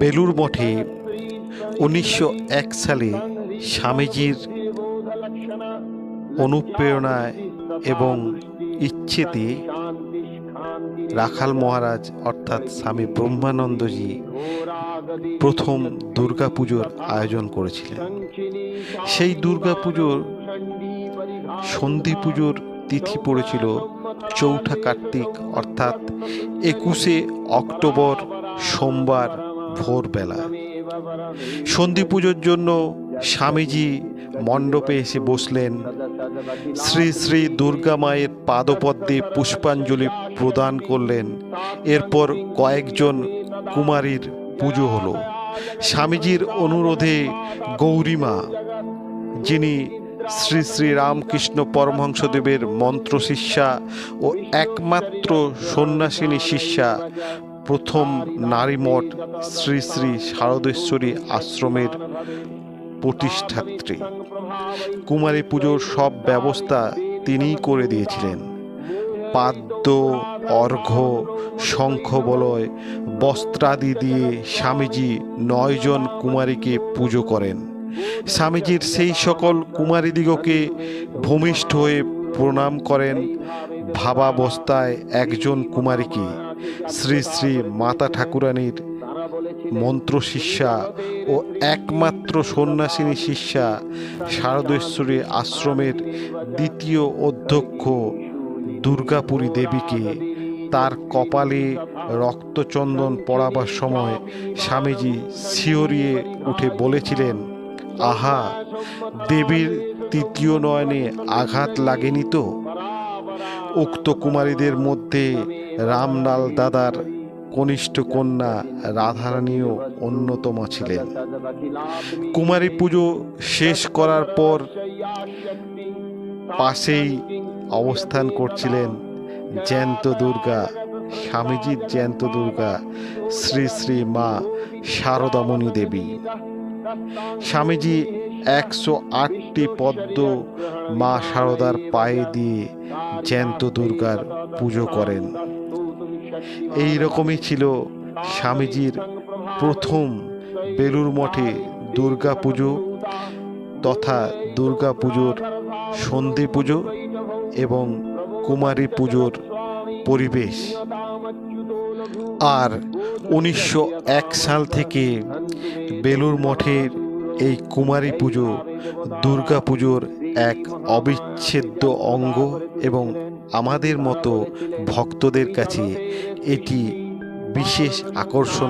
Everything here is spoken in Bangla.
বেলুর মঠে উনিশশো এক সালে স্বামীজির অনুপ্রেরণায় এবং ইচ্ছেতে রাখাল মহারাজ, অর্থাৎ স্বামী ব্রহ্মানন্দজি, প্রথম দুর্গাপুজোর আয়োজন করেছিলেন। সেই দুর্গাপুজোর সন্ধি পুজোর তিথি পড়েছিল চৌঠা কার্তিক, অর্থাৎ একুশে অক্টোবর সোমবার ভোরবেলা। সন্ধি পুজোর জন্য স্বামীজি মণ্ডপে এসে বসলেন। শ্রী শ্রী দুর্গা মায়ের পাদপদ্মে পুষ্পাঞ্জলি প্রদান করলেন। এরপর কয়েকজন কুমারীর পুজো হলো। স্বামীজির অনুরোধে গৌরীমা যিনি শ্রী শ্রী রামকৃষ্ণ পরমহংসদেবের মন্ত্র শিষ্যা ও একমাত্র সন্ন্যাসিনী শিষ্যা প্রথম নারী মঠ শ্রী শ্রী শারদেশ্বরী আশ্রমের প্রতিষ্ঠাত্রী। কুমারী পুজোর সব ব্যবস্থা তিনিই করে দিয়েছিলেন। পাদ্য, অর্ঘ্য, শঙ্খ বলয়, বস্ত্রাদি দিয়ে স্বামীজি নয়জন কুমারীকে পুজো করেন। স্বামীজির সেই সকল কুমারীদিগকে ভূমিষ্ঠ হয়ে প্রণাম করেন। ভাবাবস্থায় একজন কুমারীকে শ্রী শ্রী মাতা ঠাকুরানীর মন্ত্র শিষ্যা ও একমাত্র সন্ন্যাসিনী শিষ্যা শারদেশ্বরী আশ্রমের দ্বিতীয় অধ্যক্ষ দুর্গাপুরী দেবীকে তার কপালে রক্তচন্দন পড়াবার সময় স্বামীজি শিহরিয়ে উঠে বলেছিলেন, আহা, দেবীর তৃতীয় নয়নে আঘাত লাগেনি তো? উক্ত কুমারীদের মধ্যে রামলাল দাদার কনিষ্ঠ কন্যা রাধারানীও অন্যতম ছিলেন। কুমারী পুজো শেষ করার পর পাশেই অবস্থান করছিলেন জ্যান্ত দুর্গা স্বামীজির জ্যান্ত দুর্গা, শ্রী শ্রী মা শারদামণি দেবী। স্বামীজি একশো আটটি পদ্ম মা শারদার পায়ে দিয়ে জ্যান্ত দুর্গার পুজো করেন। এই রকমই ছিল স্বামীজির প্রথম বেলুর মঠে দুর্গা পুজো তথা দুর্গা পুজোর সন্ধি পুজো এবং কুমারী পুজোর পরিবেশ। আর উনিশশো এক সাল থেকে বেলুর মঠের এই কুমারী পুজো, দুর্গা পুজোর এক অবিচ্ছেদ্য অঙ্গ এবং আমাদের মতো ভক্তদের কাছে এটি বিশেষ আকর্ষণ।